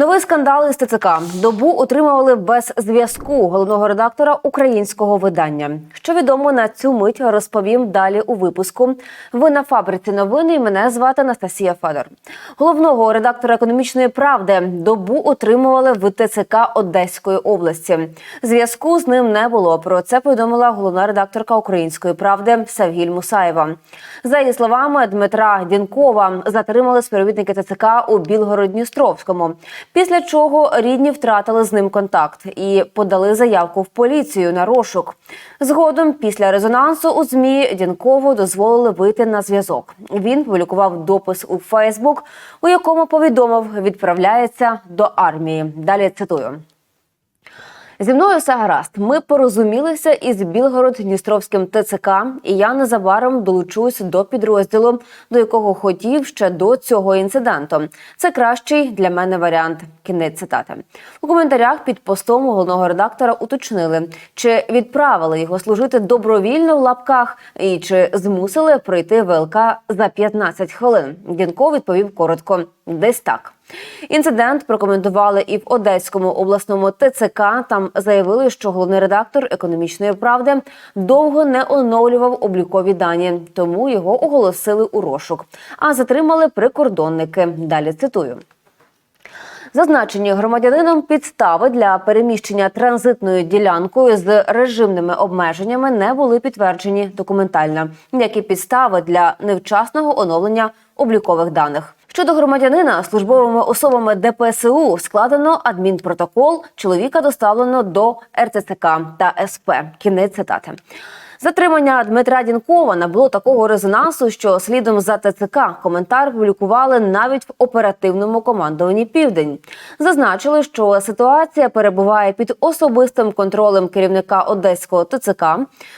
Новий скандал із ТЦК добу отримували без зв'язку головного редактора українського видання. Що відомо на цю мить розповім далі у випуску. Ви на фабриці новини. Мене звати Анастасія Федор. Головного редактора економічної правди добу отримували в ТЦК Одеської області. Зв'язку з ним не було. Про це повідомила головна редакторка української правди Савгіль Мусаєва. За її словами, Дмитра Дінкова затримали співробітники ТЦК у Білгород-Дністровському. Після чого рідні втратили з ним контакт і подали заявку в поліцію на розшук. Згодом, після резонансу у змі Дінкову дозволили вийти на зв'язок. Він публікував допис у Фейсбук, у якому повідомив, відправляється до армії. Далі цитую. Зі мною все гаразд. Ми порозумілися із Білгород-Дністровським ТЦК, і я незабаром долучусь до підрозділу, до якого хотів ще до цього інциденту. Це кращий для мене варіант. Кінець цитати у коментарях під постом головного редактора уточнили, чи відправили його служити добровільно в лапках, і чи змусили прийти ВЛК за 15 хвилин. Дінко відповів коротко: десь так. Інцидент прокоментували і в Одеському обласному ТЦК. Там заявили, що головний редактор економічної правди довго не оновлював облікові дані, тому його оголосили у розшук. А затримали прикордонники. Далі цитую. Зазначені громадянином підстави для переміщення транзитною ділянкою з режимними обмеженнями не були підтверджені документально, як і підстави для невчасного оновлення облікових даних. Щодо громадянина службовими особами ДПСУ складено адмінпротокол. Чоловіка доставлено до РТЦК та СП. Кінець цитати. Затримання Дмитра Дінкова набуло такого резонансу, що слідом за ТЦК коментар публікували навіть в оперативному командуванні Південь. Зазначили, що ситуація перебуває під особистим контролем керівника одеського ТЦК.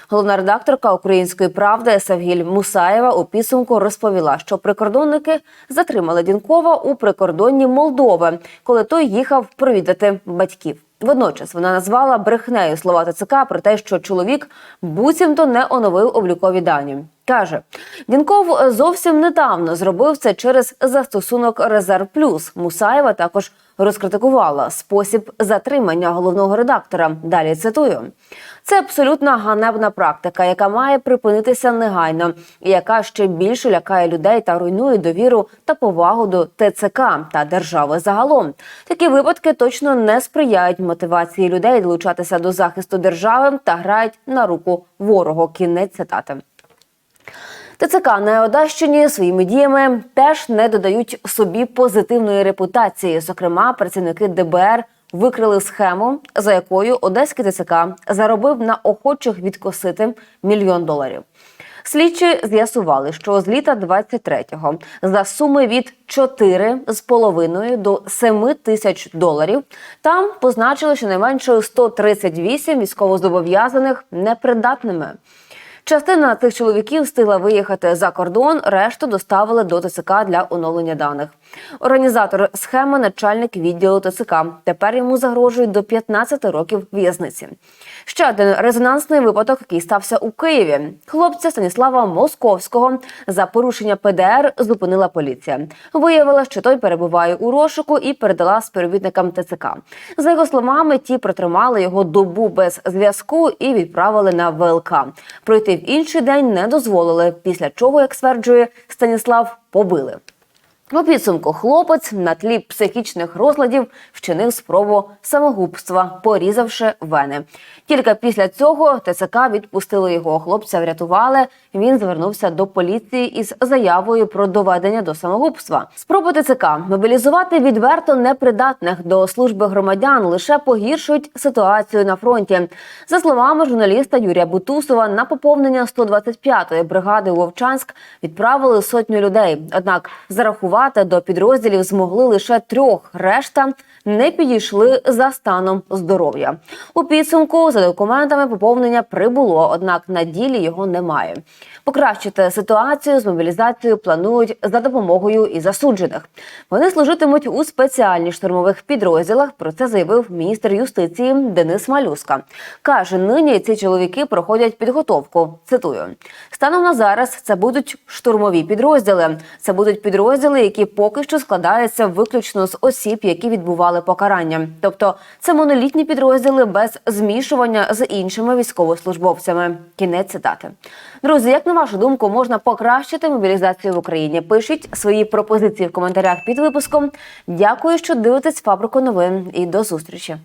Головна редакторка Української правди Савгіль Мусаєва у підсумку розповіла, що прикордонники затримали Дінкова у прикордонні Молдови, коли той їхав провідати батьків. Водночас вона назвала брехнею слова ТЦК про те, що чоловік буцімто не оновив облікові дані. Каже, Дінков зовсім недавно зробив це через застосунок Резерв Плюс. Мусаєва також розкритикувала спосіб затримання головного редактора. Далі цитую: це абсолютно ганебна практика, яка має припинитися негайно, і яка ще більше лякає людей та руйнує довіру та повагу до ТЦК та держави загалом. Такі випадки точно не сприяють мотивації людей долучатися до захисту держави та грають на руку ворогу. Кінець цитати. ТЦК на Одещині своїми діями теж не додають собі позитивної репутації. Зокрема, працівники ДБР викрили схему, за якою одеський ТЦК заробив на охочих відкосити мільйон доларів. Слідчі з'ясували, що з літа 23-го за суми від 4,5 до 7 тисяч доларів там позначили щонайменше 138 військовозобов'язаних непридатними. Частина цих чоловіків встигла виїхати за кордон, решту доставили до ТЦК для оновлення даних. Організатор схеми начальник відділу ТЦК. Тепер йому загрожують до 15 років в'язниці. Ще один резонансний випадок, який стався у Києві. Хлопця Станіслава Московського за порушення ПДР зупинила поліція. Виявила, що той перебуває у розшуку і передала співробітникам ТЦК. За його словами, ті протримали його добу без зв'язку і відправили на ВЛК. Пройти в інший день не дозволили. Після чого, як стверджує Станіслав, побили. У підсумку хлопець на тлі психічних розладів вчинив спробу самогубства, порізавши вени. Тільки після цього ТЦК відпустили його. Хлопця врятували. Він звернувся до поліції із заявою про доведення до самогубства. Спроби ТЦК мобілізувати відверто непридатних до служби громадян лише погіршують ситуацію на фронті. За словами журналіста Юрія Бутусова, на поповнення 125-ї бригади Вовчанськ відправили сотню людей. Однак зарахувати до підрозділів змогли лише трьох. Решта не підійшли за станом здоров'я. У підсумку за документами поповнення прибуло, однак на ділі його немає. Покращити ситуацію з мобілізацією планують за допомогою і засуджених. Вони служитимуть у спеціальних штурмових підрозділах. Про це заявив міністр юстиції Денис Малюска. каже, нині ці чоловіки проходять підготовку. Цитую станом на зараз. Це будуть штурмові підрозділи. Це будуть підрозділи, які поки що складаються виключно з осіб, які відбували покарання. Тобто це монолітні підрозділи без змішування з іншими військовослужбовцями. Кінець цитати. Друзі, як на вашу думку, можна покращити мобілізацію в Україні? Пишіть свої пропозиції в коментарях під випуском. Дякую, що дивитесь фабрику новин і до зустрічі.